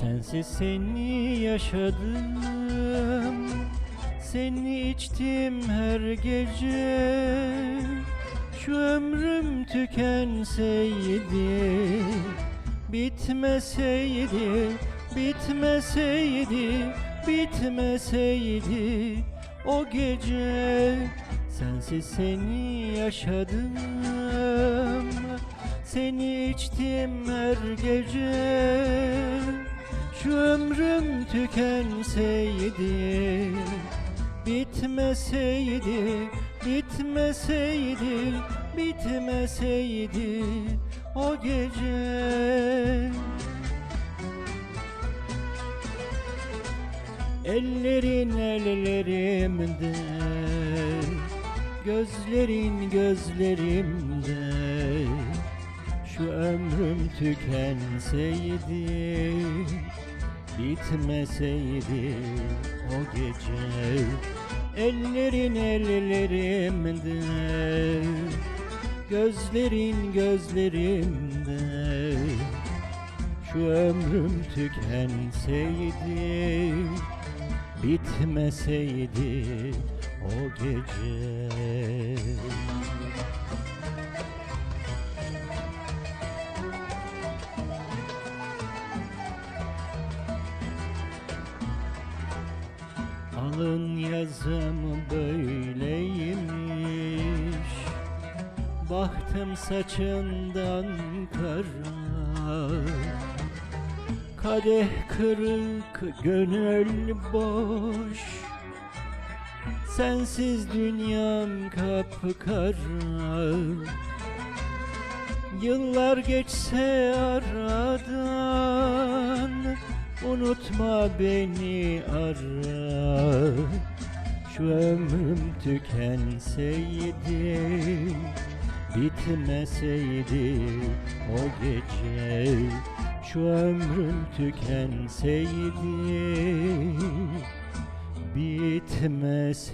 Sensiz seni yaşadım. Seni içtim her gece. Şu ömrüm tükenseydi Bitmeseydi Bitmeseydi Bitmeseydi O gece. Sensiz seni yaşadım. Seni içtim her gece Şu ömrüm tükenseydi Bitmeseydi Bitmeseydi Bitmeseydi O gece. Ellerin ellerimde Gözlerin gözlerimde Şu ömrüm tükenseydi Bitmeseydi o gece. Ellerin ellerimde Gözlerin gözlerimde. Şu ömrüm tükenseydi Bitmeseydi o gece Alın yazım böyleymiş. Bahtım saçından kara Kadeh kırık gönül boş. Sensiz dünyam kapkara. Yıllar geçse aradan Unutma beni ara. Şu ömrüm tükenseydi Bitmeseydi o gece. Şu ömrüm tükenseydi Bitmeseydi